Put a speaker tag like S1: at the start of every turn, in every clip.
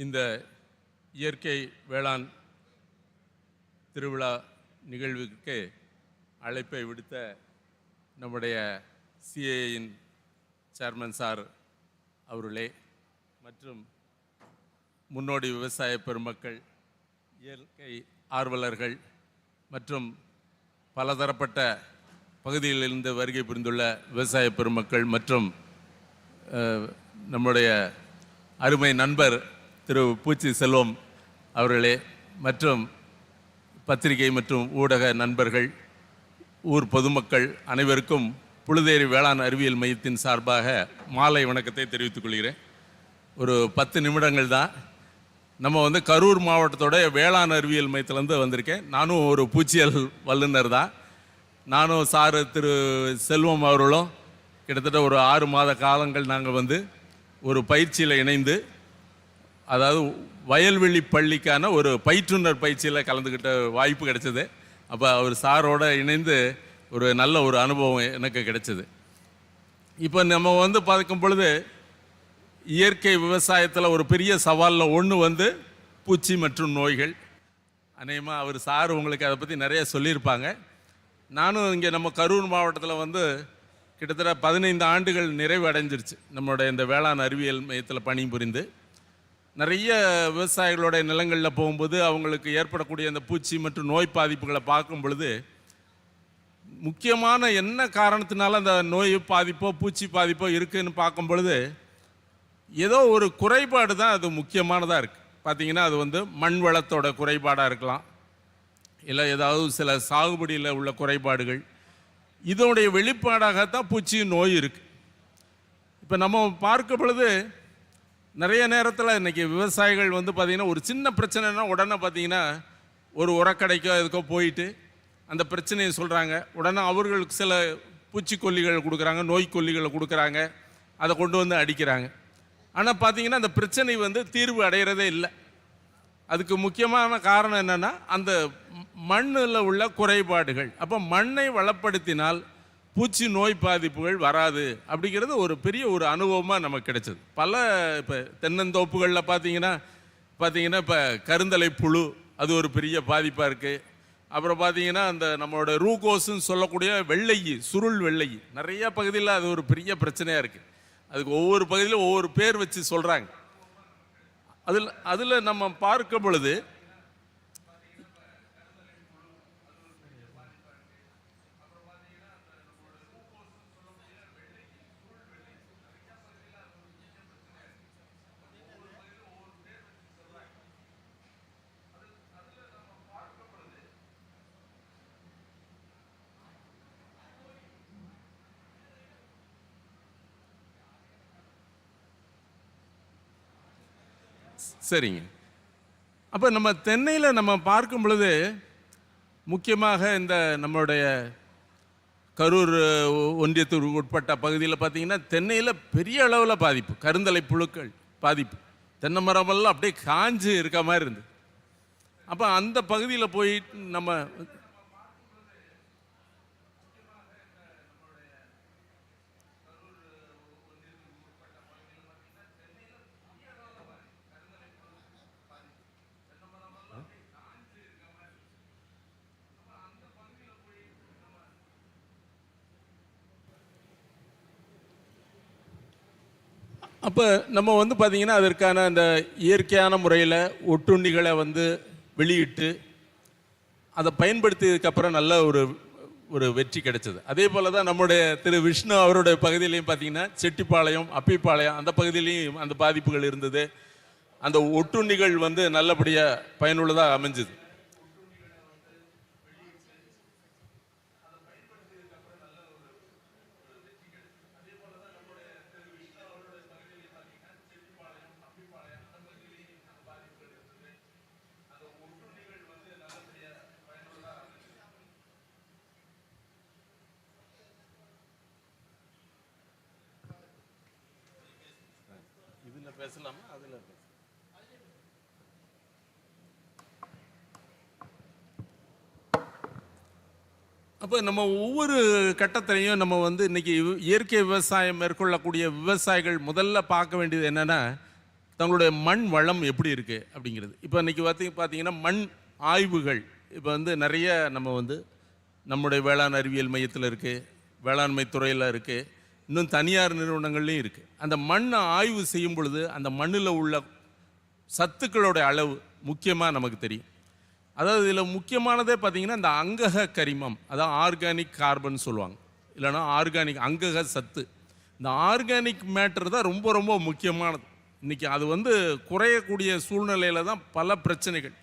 S1: இந்த இயற்கை வேளாண் திருவிழா நிகழ்வுக்கு அழைப்பை விடுத்த நம்முடைய சிஏயின் சேர்மன் சார் அவர்களே மற்றும் முன்னோடி விவசாய பெருமக்கள் இயற்கை ஆர்வலர்கள் மற்றும் பலதரப்பட்ட பகுதிகளிலிருந்து வருகை புரிந்துள்ள விவசாய பெருமக்கள் மற்றும் நம்முடைய அருமை நண்பர் திரு பூச்சி செல்வம் அவர்களே மற்றும் பத்திரிகை மற்றும் ஊடக நண்பர்கள் ஊர் பொதுமக்கள் அனைவருக்கும் புழுதேரி வேளாண் அறிவியல் மையத்தின் சார்பாக மாலை வணக்கத்தை தெரிவித்துக் கொள்கிறேன். ஒரு பத்து நிமிடங்கள் தான். நம்ம வந்து கரூர் மாவட்டத்தோட வேளாண் அறிவியல் மையத்திலேருந்து வந்திருக்கேன். நானும் ஒரு பூச்சியல் வல்லுநர் தான். நானும் சார் திரு செல்வம் அவர்களும் கிட்டத்தட்ட ஒரு ஆறு மாத காலங்கள் நாங்கள் வந்து ஒரு பயிற்சியில் இணைந்து அதாவது வயல்வெளி பள்ளிக்கான ஒரு பயிற்றுனர் பயிற்சியில் கலந்துக்கிட்ட வாய்ப்பு கிடைச்சது. அப்போ அவர் சாரோடு இணைந்து ஒரு நல்ல ஒரு அனுபவம் எனக்கு கிடைச்சது. இப்போ நம்ம வந்து பார்க்கும் பொழுது இயற்கை விவசாயத்தில் ஒரு பெரிய சவாலில் ஒன்று வந்து பூச்சி மற்றும் நோய்கள். அநேகமாக அவர் சார் உங்களுக்கு அதை பற்றி நிறைய சொல்லியிருப்பாங்க. நானும் இங்கே நம்ம கரூர் மாவட்டத்தில் வந்து கிட்டத்தட்ட பதினைந்து ஆண்டுகள் நிறைவு அடைஞ்சிருச்சு நம்மளுடைய இந்த வேளாண் அறிவியல் மையத்தில் பணிபுரிந்து. நிறைய விவசாயிகளுடைய நிலங்களில் போகும்போது அவங்களுக்கு ஏற்படக்கூடிய அந்த பூச்சி மற்றும் நோய் பாதிப்புகளை பார்க்கும் பொழுது முக்கியமான என்ன காரணத்தினால அந்த நோய் பாதிப்போ பூச்சி பாதிப்போ இருக்குதுன்னு பார்க்கும் பொழுது ஏதோ ஒரு குறைபாடு தான் அது முக்கியமானதாக இருக்குது பார்த்தீங்கன்னா அது வந்து மண் வளத்தோட குறைபாடாக இருக்கலாம். இல்லை ஏதாவது சில சாகுபடியில் உள்ள குறைபாடுகள். இதனுடைய வெளிப்பாடாகத்தான் பூச்சி நோய் இருக்குது இப்போ நம்ம பார்க்க பொழுது நிறைய நேரத்தில் இன்றைக்கி விவசாயிகள் வந்து பார்த்திங்கன்னா ஒரு சின்ன பிரச்சனைனா உடனே பார்த்தீங்கன்னா ஒரு உரக்கடைக்கோ எதுக்கோ போயிட்டு அந்த பிரச்சனையை சொல்கிறாங்க உடனே அவர்களுக்கு சில பூச்சிக்கொல்லிகள் கொடுக்குறாங்க நோய்க்கொல்லிகளை கொடுக்குறாங்க. அதை கொண்டு வந்து அடிக்கிறாங்க. ஆனால் பார்த்திங்கன்னா அந்த பிரச்சனை வந்து தீர்வு அடைகிறதே இல்லை. அதுக்கு முக்கியமான காரணம் என்னென்னா அந்த மண்ணில் உள்ள குறைபாடுகள். அப்போ மண்ணை வளப்படுத்தினால் பூச்சி நோய் பாதிப்புகள் வராது அப்படிங்கிறது ஒரு பெரிய ஒரு அனுபவமாக நமக்கு கிடைச்சது. பல இப்போ தென்னந்தோப்புகளில் பார்த்தீங்கன்னா பார்த்தீங்கன்னா இப்போ கருந்தலை புழு அது ஒரு பெரிய பாதிப்பாக இருக்குது அப்புறம் பார்த்தீங்கன்னா அந்த நம்மளோட ரூகோஸ்ன்னு சொல்லக்கூடிய வெள்ளை சுருள் வெள்ளை நிறைய பகுதியில் அது ஒரு பெரிய பிரச்சனையாக இருக்குது அதுக்கு ஒவ்வொரு பகுதியிலும் ஒவ்வொரு பேர் வச்சு சொல்கிறாங்க அதில் அதில் நம்ம பார்க்கும் பொழுது சரிங்க. அப்போ நம்ம தென்னையில் நம்ம பார்க்கும் பொழுது முக்கியமாக இந்த நம்மளுடைய கரூர் ஒன்றியத்திற்கு உட்பட்ட பகுதியில் பார்த்தீங்கன்னா தென்னையில் பெரிய அளவில் பாதிப்பு. கருந்தலை புழுக்கள் பாதிப்பு. தென்னை மரமெல்லாம் அப்படியே காஞ்சு இருக்க மாதிரி இருந்து அப்போ அந்த பகுதியில் போய் நம்ம அப்போ நம்ம வந்து பார்த்திங்கன்னா அதற்கான அந்த இயற்கையான முறையில் ஒட்டுண்ணிகளை வந்து வெளியிட்டு அதை பயன்படுத்தியதுக்கப்புறம் நல்ல ஒரு ஒரு வெற்றி கிடைச்சது. அதே போல் தான் நம்முடைய திரு விஷ்ணு அவருடைய பகுதியிலையும் பார்த்தீங்கன்னா செட்டிப்பாளையம் அப்பிப்பாளையம் அந்த பகுதியிலையும் அந்த பாதிப்புகள் இருந்தது. அந்த ஒட்டுண்ணிகள் வந்து நல்லபடியாக பயனுள்ளதாக அமைஞ்சுது. பேசலாமா? அதில் பேசலாம் அப்போ நம்ம ஒவ்வொரு கட்டத்திலையும் நம்ம வந்து இன்னைக்கு இயற்கை விவசாயம் மேற்கொள்ளக்கூடிய விவசாயிகள் முதல்ல பார்க்க வேண்டியது என்னென்னா தங்களுடைய மண் வளம் எப்படி இருக்குது அப்படிங்கிறது. இப்போ இன்றைக்கி பார்த்தி பார்த்தீங்கன்னா மண் ஆய்வுகள் இப்போ வந்து நிறைய நம்ம வந்து நம்முடைய வேளாண் அறிவியல் மையத்தில் இருக்குது வேளாண்மை துறையில் இருக்குது இன்னும் தனியார் நிறுவனங்கள்லையும் இருக்குது அந்த மண்ணை ஆய்வு செய்யும் பொழுது அந்த மண்ணில் உள்ள சத்துக்களோட அளவு முக்கியமாக நமக்கு தெரியும். அதாவது இதில் முக்கியமானதே பார்த்திங்கன்னா இந்த அங்கக கரிமம் அதான் ஆர்கானிக் கார்பன் சொல்லுவாங்க. இல்லைன்னா ஆர்கானிக் அங்கக சத்து. இந்த ஆர்கானிக் மேட்டர் தான் ரொம்ப ரொம்ப முக்கியமானது. இன்றைக்கி அது வந்து குறையக்கூடிய சூழ்நிலையில் தான் பல பிரச்சனைகள்.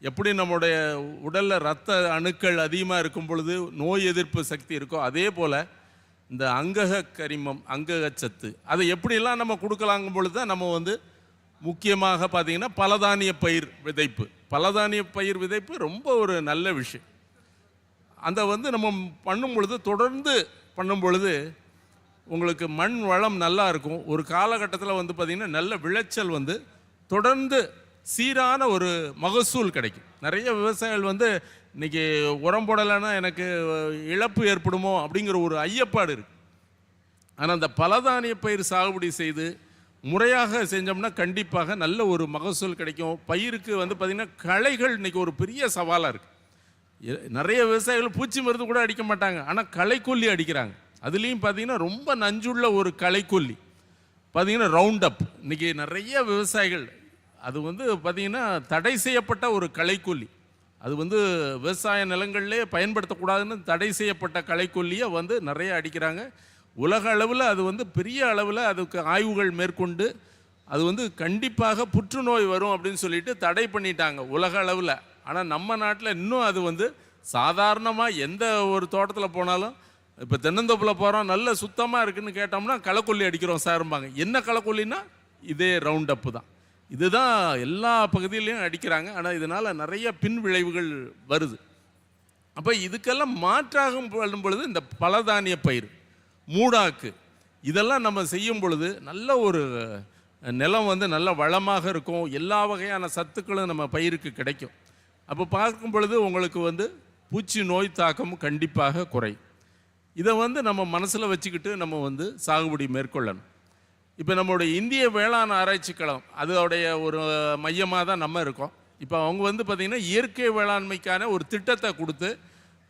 S1: எப்படி நம்முடைய உடலில் ரத்த அணுக்கள் அதிகமாக இருக்கும் பொழுது நோய் எதிர்ப்பு சக்தி இருக்கோ அதே போல் இந்த அங்கக கரிமம் அங்கக சத்து அதை எப்படிலாம் நம்ம கொடுக்கலாங்கும் பொழுது தான் நம்ம வந்து முக்கியமாக பார்த்தீங்கன்னா பலதானிய பயிர் விதைப்பு. பலதானிய பயிர் விதைப்பு ரொம்ப ஒரு நல்ல விஷயம். அந்த வந்து நம்ம பண்ணும் பொழுது தொடர்ந்து பண்ணும் பொழுது உங்களுக்கு மண் வளம் நல்லா இருக்கும். ஒரு காலகட்டத்தில் வந்து பார்த்திங்கன்னா நல்ல விளைச்சல் வந்து தொடர்ந்து சீரான ஒரு மகசூல் கிடைக்கும். நிறைய விவசாயிகள் வந்து இன்றைக்கி உரம் போடலைன்னா எனக்கு இழப்பு ஏற்படுமோ அப்படிங்கிற ஒரு ஐயப்பாடு இருக்குது ஆனால் அந்த பலதானிய பயிர் சாகுபடி செய்து முறையாக செஞ்சோம்னா கண்டிப்பாக நல்ல ஒரு மகசூல் கிடைக்கும். பயிருக்கு வந்து பார்த்திங்கன்னா களைகள் இன்னைக்கு ஒரு பெரிய சவாலாக இருக்குது நிறைய விவசாயிகள் பூச்சி மருந்து கூட அடிக்க மாட்டாங்க. ஆனால் களைக்கொல்லி அடிக்கிறாங்க. அதுலேயும் பார்த்தீங்கன்னா ரொம்ப நஞ்சுள்ள ஒரு களைக்கொல்லி. பார்த்தீங்கன்னா ரவுண்ட் அப் இன்றைக்கி நிறைய விவசாயிகள் அது வந்து பார்த்தீங்கன்னா தடை செய்யப்பட்ட ஒரு களைக்கொல்லி. அது வந்து விவசாய நிலங்கள்லே பயன்படுத்தக்கூடாதுன்னு தடை செய்யப்பட்ட களைக்கொல்லியை வந்து நிறைய அடிக்கிறாங்க. உலக அளவில் அது வந்து பெரிய அளவில் அதுக்கு ஆய்வுகள் மேற்கொண்டு அது வந்து கண்டிப்பாக புற்றுநோய் வரும் அப்படின்னு சொல்லிட்டு தடை பண்ணிட்டாங்க உலக அளவில். ஆனால் நம்ம நாட்டில் இன்னும் அது வந்து சாதாரணமாக எந்த ஒரு தோட்டத்தில் போனாலும் இப்போ தென்னந்தோப்பில் போகிறோம் நல்ல சுத்தமாக இருக்குன்னு கேட்டோம்னா களைக்கொல்லி அடிக்கிறோம் சார்பாங்க என்ன களைக்கொல்லின்னா? இதே ரவுண்ட் அப்பு தான். இதுதான் எல்லா பகுதியிலையும் அடிக்கிறாங்க ஆனால் இதனால் நிறைய பின் விளைவுகள் வருது. அப்போ இதுக்கெல்லாம் மாற்றாக பண்ணும் பொழுது இந்த பலதானிய பயிர் மூடாக்கு இதெல்லாம் நம்ம செய்யும் பொழுது நல்ல ஒரு நிலம் வந்து நல்ல வளமாக இருக்கும். எல்லா வகையான சத்துக்களும் நம்ம பயிருக்கு கிடைக்கும். அப்போ பார்க்கும் பொழுது உங்களுக்கு வந்து பூச்சி நோய் தாக்கம் கண்டிப்பாக குறையும். இதை வந்து நம்ம மனசில் வச்சுக்கிட்டு நம்ம வந்து சாகுபடி மேற்கொள்ளணும். இப்போ நம்மளுடைய இந்திய வேளாண் ஆராய்ச்சி களம் அதோடைய ஒரு மையமாக தான் நம்ம இருக்கோம். இப்போ அவங்க வந்து பார்த்திங்கன்னா இயற்கை வேளாண்மைக்கான ஒரு திட்டத்தை கொடுத்து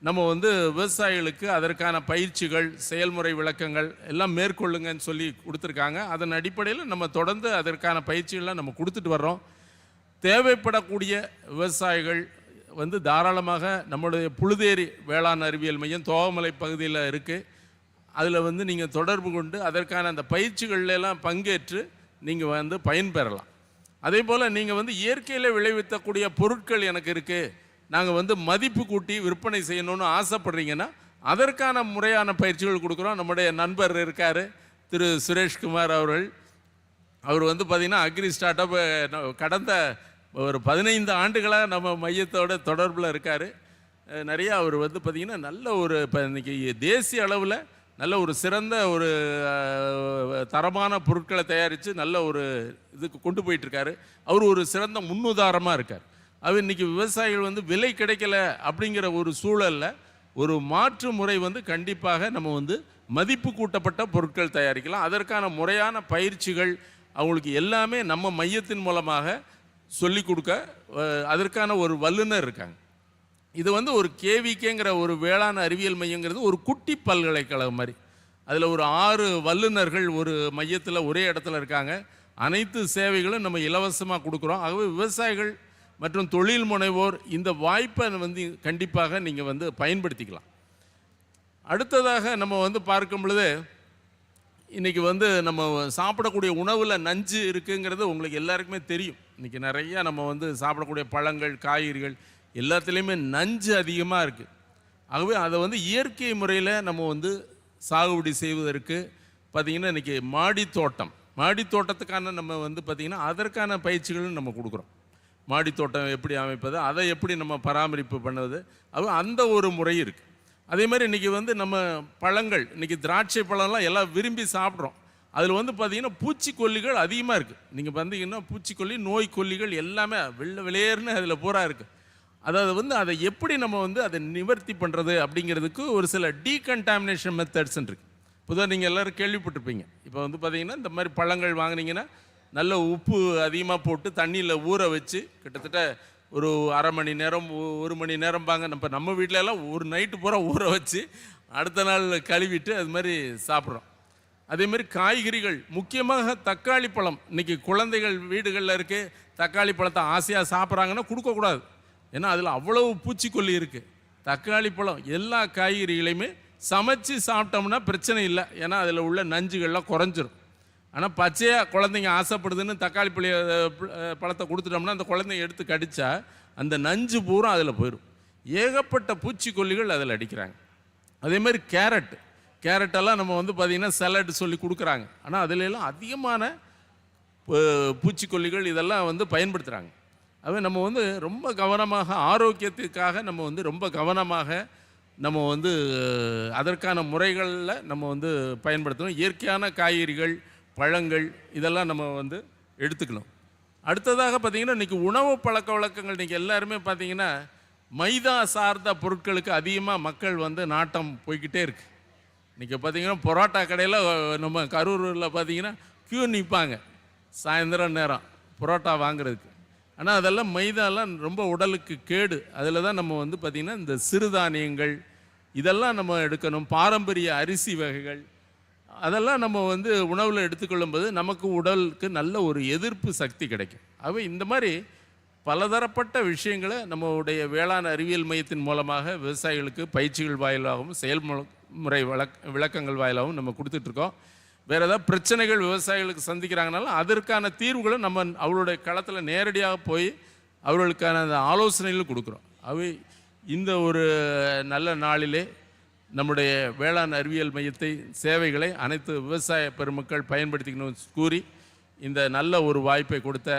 S1: நம்ம வந்து விவசாயிகளுக்கு அதற்கான பயிற்சிகள் செயல்முறை விளக்கங்கள் எல்லாம் மேற்கொள்ளுங்கன்னு சொல்லி கொடுத்துருக்காங்க. அதன் அடிப்படையில் நம்ம தொடர்ந்து அதற்கான பயிற்சிகள்லாம் நம்ம கொடுத்துட்டு வர்றோம். தேவைப்படக்கூடிய விவசாயிகள் வந்து தாராளமாக நம்மளுடைய புழுதேரி வேளாண் அறிவியல் மையம் தோகமலை பகுதியில் இருக்குது அதில் வந்து நீங்கள் தொடர்பு கொண்டு அதற்கான அந்த பயிற்சிகள்லாம் பங்கேற்று நீங்கள் வந்து பயன்பெறலாம் அதே போல் நீங்கள் வந்து இயற்கையில் விளைவித்தக்கூடிய பொருட்கள் எனக்கு இருக்குது நாங்கள் வந்து மதிப்பு கூட்டி விற்பனை செய்யணும்னு ஆசைப்படுறீங்கன்னா அதற்கான முறையான பயிற்சிகள் கொடுக்குறோம். நம்முடைய நண்பர் இருக்கார் திரு சுரேஷ்குமார் அவர்கள். அவர் வந்து பார்த்திங்கன்னா அக்ரி ஸ்டார்ட் அப் கடந்த ஒரு பதினைந்து ஆண்டுகளாக நம்ம மையத்தோட தொடர்பில் இருக்கார். நிறையா அவர் வந்து பார்த்திங்கன்னா நல்ல ஒரு இப்போ இன்றைக்கி தேசிய அளவில் நல்ல ஒரு சிறந்த ஒரு தரமான பொருட்களை தயாரித்து நல்ல ஒரு இதுக்கு கொண்டு போயிட்டுருக்காரு. அவர் ஒரு சிறந்த முன்னுதாரணமாக இருக்கார். அவர் இன்றைக்கி விவசாயிகள் வந்து விலை கிடைக்கல அப்படிங்கிற ஒரு சூழலில் ஒரு மாற்று முறை வந்து கண்டிப்பாக நம்ம வந்து மதிப்பு கூட்டப்பட்ட பொருட்கள் தயாரிக்கலாம். அதற்கான முறையான பயிற்சிகள் அவங்களுக்கு எல்லாமே நம்ம மையத்தின் மூலமாக சொல்லிக் கொடுக்க அதற்கான ஒரு வல்லுனர் இருக்காங்க. இது வந்து ஒரு கேவிகேங்கிற ஒரு வேளாண் அறிவியல் மையங்கிறது ஒரு குட்டி பல்கலைக்கழகம் மாதிரி. அதில் ஒரு ஆறு வல்லுநர்கள் ஒரு மையத்தில் ஒரே இடத்துல இருக்காங்க. அனைத்து சேவைகளும் நம்ம இலவசமாக கொடுக்குறோம். ஆகவே விவசாயிகள் மற்றும் தொழில் முனைவோர் இந்த வாய்ப்பை வந்து கண்டிப்பாக நீங்கள் வந்து பயன்படுத்திக்கலாம். அடுத்ததாக நம்ம வந்து பார்க்கும் பொழுது இன்றைக்கி வந்து நம்ம சாப்பிடக்கூடிய உணவில் நஞ்சு இருக்குங்கிறது உங்களுக்கு எல்லாருக்குமே தெரியும். இன்றைக்கி நிறையா நம்ம வந்து சாப்பிடக்கூடிய பழங்கள் காய்கறிகள் எல்லாத்துலேயுமே நஞ்சு அதிகமாக இருக்குது ஆகவே அதை வந்து இயற்கை முறையில் நம்ம வந்து சாகுபடி செய்வதற்கு பார்த்திங்கன்னா இன்றைக்கி மாடி தோட்டம் மாடி தோட்டத்துக்கான நம்ம வந்து பார்த்திங்கன்னா அதற்கான பயிற்சிகளும் நம்ம கொடுக்குறோம். மாடி தோட்டம் எப்படி அமைப்பது அதை எப்படி நம்ம பராமரிப்பு பண்ணுவது அது அந்த ஒரு முறை இருக்குது அதே மாதிரி இன்றைக்கி வந்து நம்ம பழங்கள் இன்றைக்கி திராட்சை பழம்லாம் எல்லாம் விரும்பி சாப்பிட்றோம். அதில் வந்து பார்த்திங்கன்னா பூச்சிக்கொல்லிகள் அதிகமாக இருக்குது நீங்கள் பார்த்தீங்கன்னா பூச்சிக்கொல்லி நோய் கொல்லிகள் எல்லாமே வெள்ள வெளியேறுன்னு அதில் பூரா இருக்குது அதாவது வந்து அதை எப்படி நம்ம வந்து அதை நிவர்த்தி பண்ணுறது அப்படிங்கிறதுக்கு ஒரு சில டீகன்டாமினேஷன் மெத்தட்ஸ் இருக்குது பொதுவாக நீங்கள் எல்லோரும் கேள்விப்பட்டிருப்பீங்க. இப்போ வந்து பார்த்தீங்கன்னா இந்த மாதிரி பழங்கள் வாங்குனீங்கன்னா நல்ல உப்பு அதிகமாக போட்டு தண்ணியில் ஊற வச்சு கிட்டத்தட்ட ஒரு அரை மணி நேரம் ஒரு மணி நேரம் பாங்க நம்ம நம்ம வீட்டிலலாம் ஒரு நைட்டு பூரா ஊற வச்சு அடுத்த நாள் கழுவிட்டு அது மாதிரி சாப்பிட்றோம். அதே மாதிரி காய்கறிகள் முக்கியமாக தக்காளி பழம். இன்றைக்கி குழந்தைகள் வீடுகளில் இருக்குது தக்காளி பழத்தை ஆசையாக சாப்பிட்றாங்கன்னா கொடுக்கக்கூடாது. ஏன்னா அதில் அவ்வளவு பூச்சிக்கொல்லி இருக்குது தக்காளி பழம் எல்லா காய்கறிகளையுமே சமைச்சு சாப்பிட்டோம்னா பிரச்சனை இல்லை. ஏன்னா அதில் உள்ள நஞ்சுகள்லாம் குறைஞ்சிரும். ஆனால் பச்சையாக குழந்தைங்க ஆசைப்படுதுன்னு தக்காளி பழைய பழத்தை கொடுத்துட்டோம்னா அந்த குழந்தைங்க எடுத்து கடித்தா அந்த நஞ்சு பூரா அதில் போயிடும் ஏகப்பட்ட பூச்சிக்கொல்லிகள் அதில் அடிக்கிறாங்க. அதே மாதிரி கேரட். கேரட்டெல்லாம் நம்ம வந்து பார்த்திங்கன்னா சலட் சொல்லி கொடுக்குறாங்க. ஆனால் அதிலெல்லாம் அதிகமான பூச்சிக்கொல்லிகள் இதெல்லாம் வந்து பயன்படுத்துகிறாங்க அது நம்ம வந்து ரொம்ப கவனமாக ஆரோக்கியத்துக்காக நம்ம வந்து ரொம்ப கவனமாக நம்ம வந்து அதற்கான முறைகளில் நம்ம வந்து பயன்படுத்தணும் இயற்கையான காய்கறிகள் பழங்கள் இதெல்லாம் நம்ம வந்து எடுத்துக்கணும். அடுத்ததாக பார்த்தீங்கன்னா இன்றைக்கி உணவு பழக்க வழக்கங்கள் இன்றைக்கி எல்லாருமே பார்த்தீங்கன்னா மைதா சார்ந்த பொருட்களுக்கு அதிகமாக மக்கள் வந்து நாட்டம் போய்கிட்டே இருக்குது இன்றைக்கி பார்த்தீங்கன்னா பரோட்டா கடையில் நம்ம கரூரில் பார்த்தீங்கன்னா க்யூ நிற்பாங்க சாயந்தரம் நேரம் பரோட்டா வாங்குறதுக்கு. ஆனால் அதெல்லாம் மைதாலாம் ரொம்ப உடலுக்கு கேடு. அதில் தான் நம்ம வந்து பார்த்திங்கன்னா இந்த சிறுதானியங்கள் இதெல்லாம் நம்ம எடுக்கணும். பாரம்பரிய அரிசி வகைகள். அதெல்லாம் நம்ம வந்து உணவில் எடுத்துக்கொள்ளும்போது நமக்கு உடலுக்கு நல்ல ஒரு எதிர்ப்பு சக்தி கிடைக்கும். அவை இந்த மாதிரி பலதரப்பட்ட விஷயங்களை நம்மளுடைய வேளாண் அறிவியல் மையத்தின் மூலமாக விவசாயிகளுக்கு பயிற்சிகள் வாயிலாகவும் செயல்முறை விளக் விளக்கங்கள் வாயிலாகவும் நம்ம கொடுத்துட்ருக்கோம் வேறு ஏதாவது பிரச்சனைகள் விவசாயிகளுக்கு சந்திக்கிறாங்கனாலும் அதற்கான தீர்வுகளை நம்ம அவருடைய களத்தில் நேரடியாக போய் அவர்களுக்கான அந்த ஆலோசனைகள் கொடுக்குறோம். அவை இந்த ஒரு நல்ல நாளிலே நம்முடைய வேளாண் அறிவியல் மையத்தை சேவைகளை அனைத்து விவசாய பெருமக்கள் பயன்படுத்திக்கணும் கூறி இந்த நல்ல ஒரு வாய்ப்பை கொடுத்த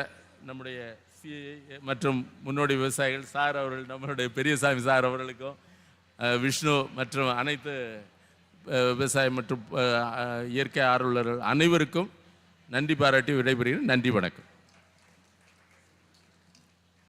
S1: நம்முடைய சிஐ மற்றும் முன்னோடி விவசாயிகள் சார் அவர்கள் நம்மளுடைய பெரியசாமி சார் அவர்களுக்கும் விஷ்ணு மற்றும் அனைத்து விவசாயம் மற்றும் இயற்கை ஆர்வலர்கள் அனைவருக்கும் நன்றி பாராட்டி விடைபெறுகிறேன். நன்றி வணக்கம்.